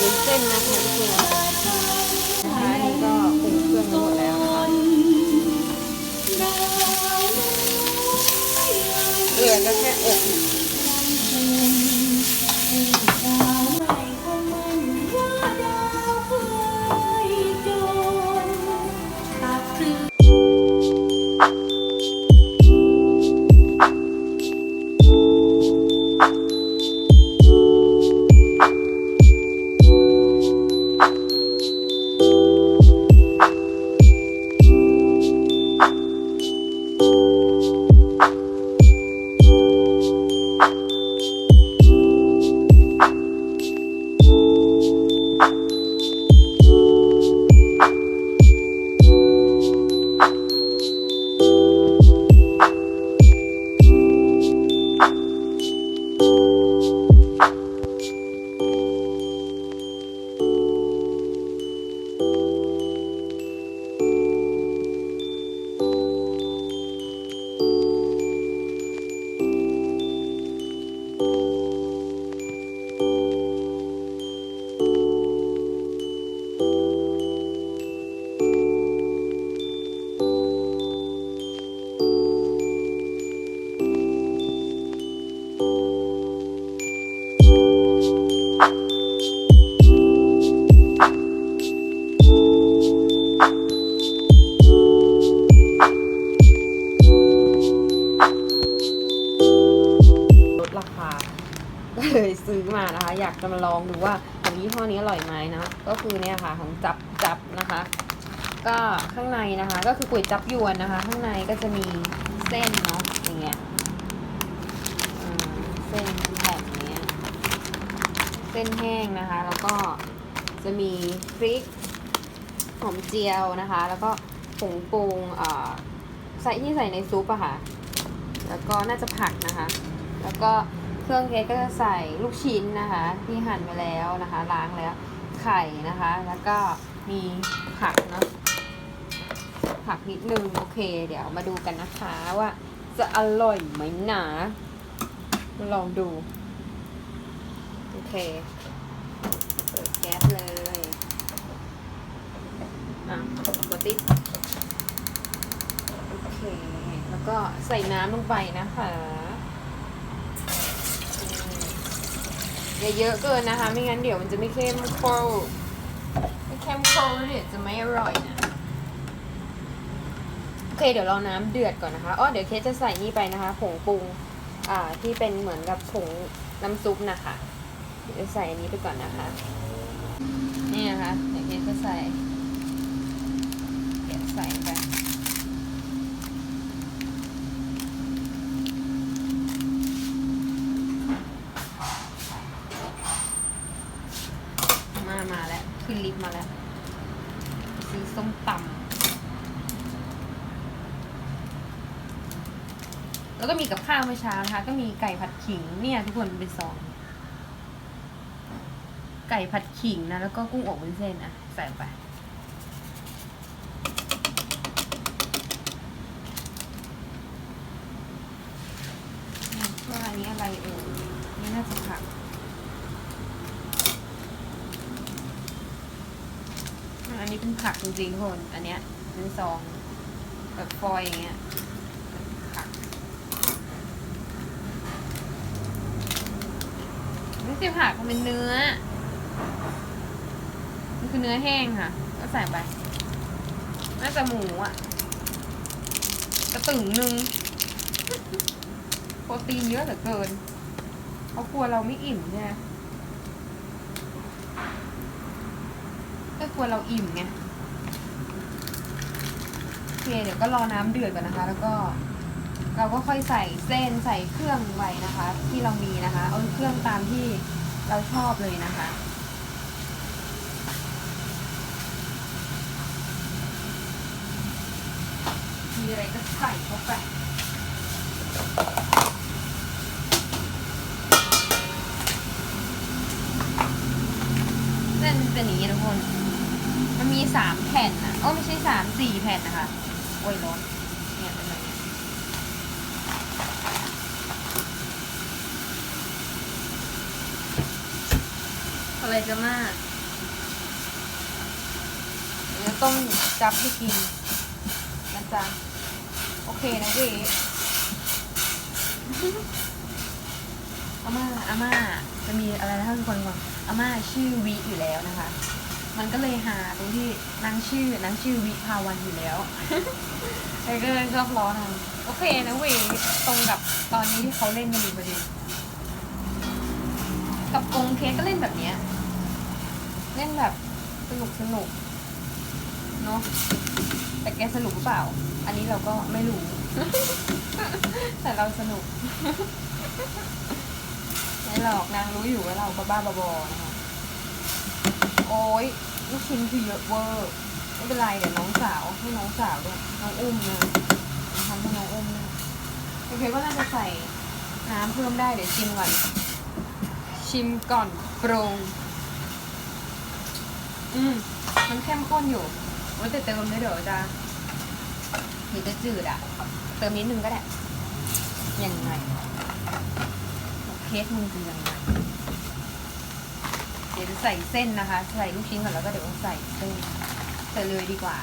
วุ้นเส้นนะคะทุกคนนะคะอันนี้ก็ปรุงเครื่องหมดแล้วนะคะเหลือก็แค่อก มานะคะ อยากจะมาลองดูว่าของยี่ห้อนี้อร่อยไหมนะก็คือเนี่ยค่ะของจับจับนะคะ ก็ข้างในนะคะ ก็คือก๋วยจับยวนนะคะ ข้างในก็จะมีเส้นเนาะอย่างเงี้ยเส้นแผ่นอย่างเงี้ยเส้นแห้งนะคะ แล้วก็จะมีพริกหอมเจียวนะคะ แล้วก็ผงปรุงเอ่อใส่ที่ใส่ในซุปอะค่ะ แล้วก็น่าจะผักนะคะ แล้วก็ เครื่องเทศก็จะใส่ลูกชิ้นนะคะ ที่หั่นไปแล้วนะคะ ล้างแล้วไข่นะคะ แล้วก็มีผักเนาะผักนิดนึงโอเค เดี๋ยวมาดูกันนะคะว่าจะอร่อยไหมหนาลองดู โอเคเปิดแก๊สเลยอะปกติโอเค แล้วก็ใส่น้ำลงไปนะคะอืม อย่าเยอะเกินนะคะ ไม่งั้นเดี๋ยวมันจะไม่เข้มข้นไม่เข้มข้นเดี๋ยวจะไม่อร่อยนะโอเคเดี๋ยวรอน้ำเดือดก่อนนะคะอ๋อเดี๋ยวเคสจะใส่นี่ไปนะคะผงปรุงอ่าที่เป็นเหมือนกับผงน้ำซุปนะคะเดี๋ยวใส่อันนี้ไปก่อนนะคะ นี่นะคะเดี๋ยวเคสจะใส่เดี๋ยวใส่ไปมา มาแล้ว ขึ้นลิฟต์ มาแล้ว ซื้อส้มตำแล้วก็มีกับข้าวเมื่อเช้านะคะ ก็มีไก่ผัดขิงเนี่ย ทุกคนเป็นซอง ไก่ผัดขิงนะ แล้วก็กุ้งอบวุ้นเส้นอะ ใส่ไปว่าอันนี้อะไรเอ่ยนี่น่าจะผัก อันนี้เป็นผักจริงๆคนอันเนี้ยเป็นซองแบบฟอยอย่างเงี้ยผักไม่ใช่ผักมันเป็นเนื้อมันคือเนื้อแห้งค่ะ ก็ใส่ไปน่าจะหมูอะกระตึงหนึ่งโปรตีนเยอะเหลือเกินเขากลัวเราไม่อิ่มใช่ไหมก็กลัวเราอิ่มไง เคเดี๋ยวก็รอน้ำเดือดก่อนนะคะ แล้วก็ เราก็ค่อยใส่เส้นใส่เครื่องไว้นะคะ ที่เรามีนะคะ เอาเครื่องตามที่เราชอบเลยนะคะมีอะไรก็ใส่เข้าไปเส้นเป็นอย่างนี้ทุกคน มันมีสามแผ่นนะโอ้ไม่ใช่สามสี่แผ่นนะคะ โอ้ยร้อนเนี่ยเป็นไรอะไรจะมากเดี๋ยวต้องจับให้กินนะจ๊ะโอเคนะเจ๊อาม่าอาม่าจะมีอะไรนะทุกคนก่อนอาม่าชื่อวิอยู่แล้วนะคะ มันก็เลยหาตรงที่นางชื่อนางชื่อวิภาวันอยู่แล้วไอ้ก็เลยชอบล้อนางโอเคนะเวยตรงกับตอนนี้ที่เขาเล่นกันอยู่พอดี กับกงเคสก็เล่นแบบเนี้ยเล่นแบบสนุกสนุกเนาะแต่แกสนุกหรือเปล่า อันนี้เราก็ไม่รู้ แต่เราสนุกไม่หรอกนางรู้อยู่ว่าเราก็บ้าบอๆนะคะ ยลูกชิ้นคือเยอะเวอร์ไม่เป็นไรเดี๋ยวน้องสาวให้น้องสาวด้วยน้องอุ้มนะทำให้น้องอุ้มนะโอเคก็น่าจะใส่น้ำเพิ่มได้เดี๋ยวชิมก่อนชิมก่อนปรุงอืมมันเข้มข้นอยู่ว่าแต่เติมเลยเดี๋ยวจะเดี๋ยวจะจืดอะ เติมนิดนึงก็ได้ยังไงเคสมึงคือยังไง ดี๋ยวจะใส่เส้นนะคะ ใส่ลูกชิ้นก่อนแล้วก็เดี๋ยวใส่เส้นใส่เลยดีกว่า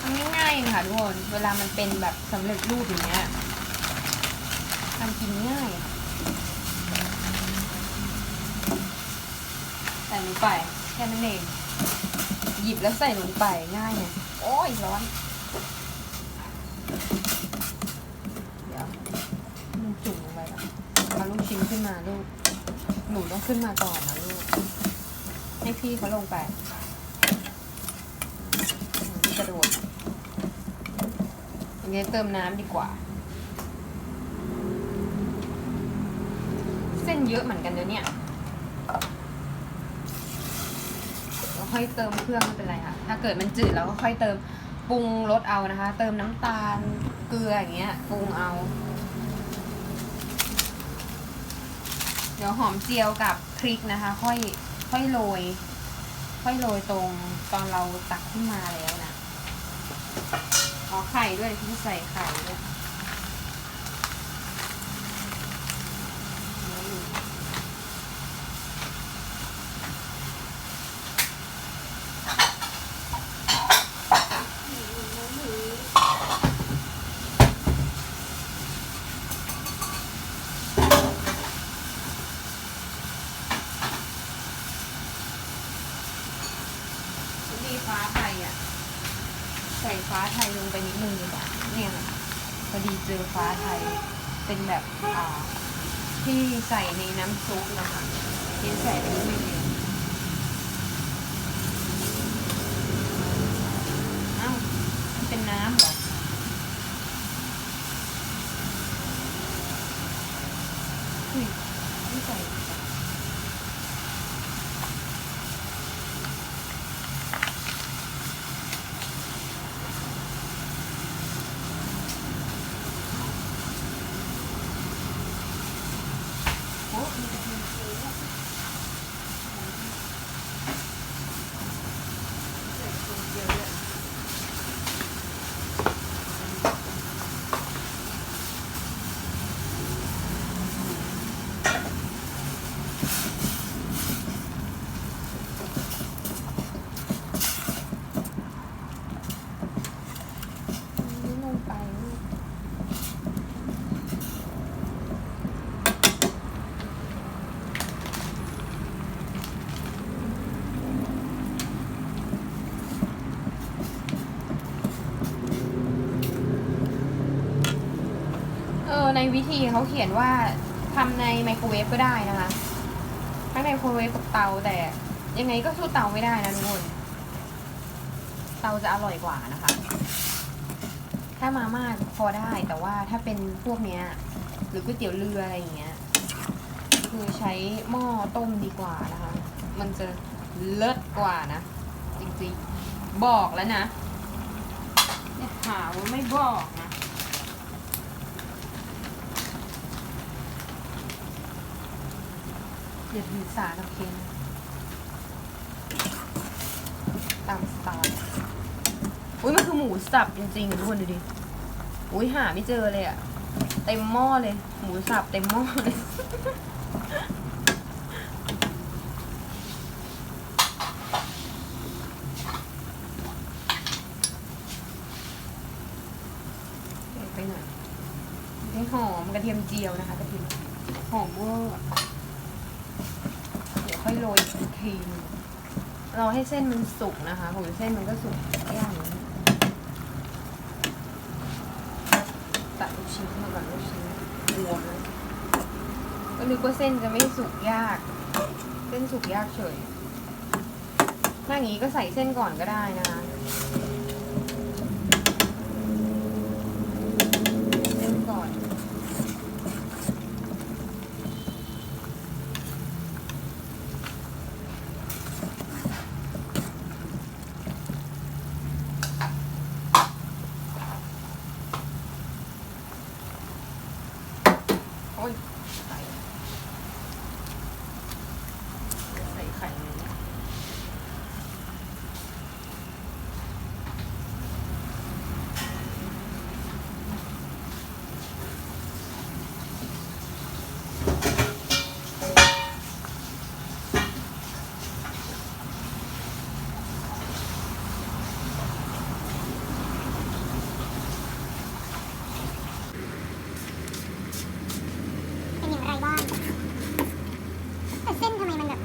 ทำง่ายๆนะคะทุกคน เวลามันเป็นแบบสำเร็จรูปอย่างเงี้ยทำกินง่ายใส่ลงไปแค่นั้นเอง หยิบแล้วใส่ลงไปง่ายไงโอ้ยร้อน เดี๋ยวมันจุ่มลงไปแล้วเอาลูกชิ้นขึ้นมาลูก นูต้องขึ้นมาก่อนนะลูก ให้พี่เขาลงไปพี่กระโดดอย่างนี้เติมน้ำดีกว่า เส้นเยอะเหมือนกันเดี๋ยวเนี่ยค่อยเติมเครื่องไม่เป็นไรค่ะ ถ้าเกิดมันจืดเราก็ค่อยเติมปรุงรสเอานะคะ เติมน้ำตาลเกลืออย่างเงี้ยปรุงเอา เดี๋ยวหอมเจียวกับพริกนะคะ ค่อยค่อยโรย ค่อยโรยตรงตอนเราตักขึ้นมาแล้วนะขอไข่ด้วยที่ใส่ไข่ด้วยมีฟ้าไทยอะ ใส่ฟ้าไทยลงไปนิดนึงดีกว่าเนี่ยค่ะพอดี เจอฟ้าไทย เป็นแบบที่ใส่ในน้ำซุปนะคะที่ใส่ไปนิดนึงเองเอ้ามันเป็นน้ำเหรอ อุ้ยไม่ใส่ดีกว่าโอ้มีกระเทียมเจียวด้วยใส่กระเทียมเจียวด้วยนี่ลงไปลูก เออใน วิธีเขาเขียนว่าทำในไมโครเวฟก็ได้นะคะ ทั้งในไมโครเวฟกับเตาแต่ยังไงก็สู้เตาไม่ได้นะทุกคนเตาจะอร่อยกว่านะคะ ถ้ามาม่าพอได้แต่ว่าถ้าเป็นพวกเนี้ย หรือก๋วยเตี๋ยวเรืออะไรอย่างเงี้ย คือใช้หม้อต้มดีกว่านะคะ มันจะเลิศกว่านะ จริงๆ บอกแล้วนะอย่าหาวไม่บอกนะ เดืาดีสารเค็มตามสไตล์อุ้ยมันคือหมูสับจริงๆทุกคนดูดิ อุ้ยหาไม่เจอเลยอะเต็มหม้อเลย หมูสับเต็มหม้อเลย ไปหน่อยได้หอมกระเทียมเจียวนะคะกระเทียมหอมเวอร์ ค่อยโรยอีกที เราให้เส้นมันสุกนะคะผมเส้นมันก็สุกอย่างนี้ตัดลูกชิ้นมาก่อนลูกชิ้นรวมเลยก็นึกว่าเส้นจะไม่สุกยาก เส้นสุกยากเฉยถ้าอย่างนี้ก็ใส่เส้นก่อนก็ได้นะคะเส้นก่อน โอ้ยไข่ใส่ไข่เลยนะ เป็นอย่างไรบ้างแต่เส้นทำไมมันแบบ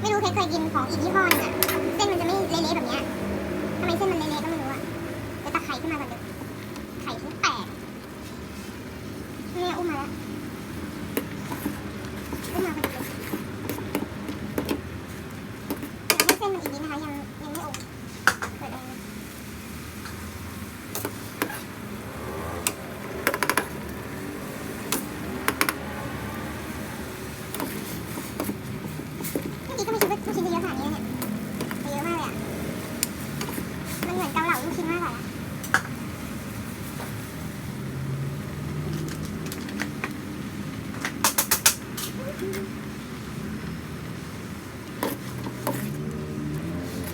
ไม่รู้เคยเคยกินข อีกยี่ห้อนึงอะเส้นมันจะไม่เละๆแบบเนี้ยทำไมเส้นมันเละๆก็ไม่รู้อะเดี๋ยวตักไข่ขึ้นมาก่อนเดี๋ยวไข่ชิ้นแตกเนี่ยอุ้มมาแล้วอุ้มมาพอดีเลยเดี๋ยวให้เส้นมันอีกนิดนะคะยังยังไม่อบเปิดเอง เมื่อกี้ก็ไม่คิดว่าลูกชิ้นจะเยอะขนาดนี้นะเนี่ยเยอะมากเลยอะ มันเหมือนเกาเหลาลูกชิ้นมากกว่าละ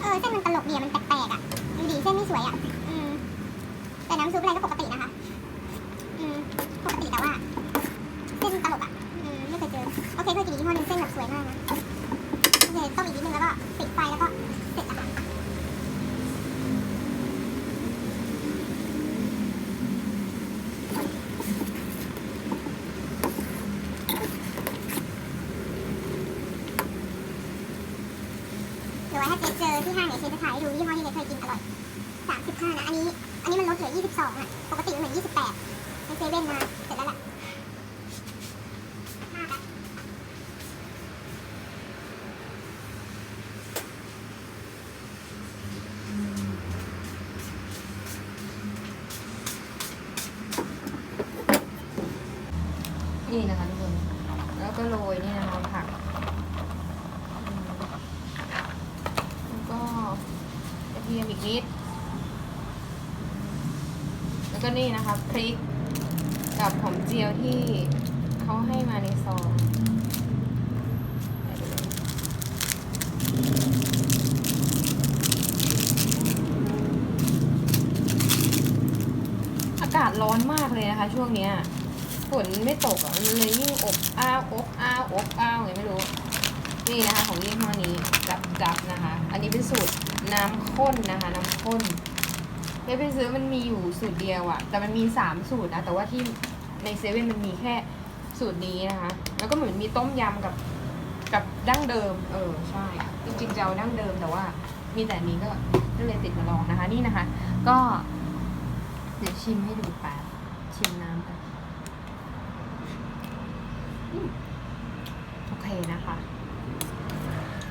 เออเส้นมันตลกเนี่ยมันแปลกๆอะดูดีเส้นไม่สวยอะ อืม แต่น้ำซุปอะไรก็ปกตินะคะ อืม ปกติแต่ว่า เส้นตลกอะ อืม ไม่เคยเจอ โอเคเคยกินอีกยี่ห้อหนึงเส้นแบบสวยมากนะโอเคต้มอีกนิดนึงแล้วก็ปิดไฟแล้วก็เสร็จอะค่ะหรือว่าถ้าเจ๊เจอที่ห้างเนี่ยเจ๊จะถ่ายให้ดูยี่ห้อที่เจ๊เคยกินอร่อยสามสิบห้านะอันนี้ อันนี้มันลดเหลือยี่สิบสองอะปกติมันเหมือนยี่สิบแปดในเซเว่นมาเสร็จแล้วแหละห้าละ นี่นะคะทุกคน แล้วก็โรยนี่นะคะผักอืมแล้วก็กระเทียมอีกนิด แล้วก็นี่นะคะพริกกับหอมเจียวที่เขาให้มาในซองอากาศร้อนมากเลยนะคะ ช่วงเนี้ยฝนไม่ตกอะมันเลยยิ่งอบอ้าวอบอ้าวอบอ้าวไงไม่รู้ นี่นะคะของยี่ห้อนี้จับจับนะคะ อันนี้เป็นสูตรน้ำข้นนะคะ น้ำข้น เว็บไปซื้อมันมีอยู่สูตรเดียวอะแต่มันมีสามสูตรนะ แต่ว่าที่ในเซเว่นมันมีแค่สูตรนี้นะคะ แล้วก็เหมือนมีต้มยำกับกับดั้งเดิม เออใช่ จริงๆจะเอาดั้งเดิมแต่ว่ามีแต่นี้ก็ก็เลยติดมาลองนะคะ นี่นะคะ ก็เดี๋ยวชิมให้ดูแป๊บชิมน้ำไปโอเคนะคะ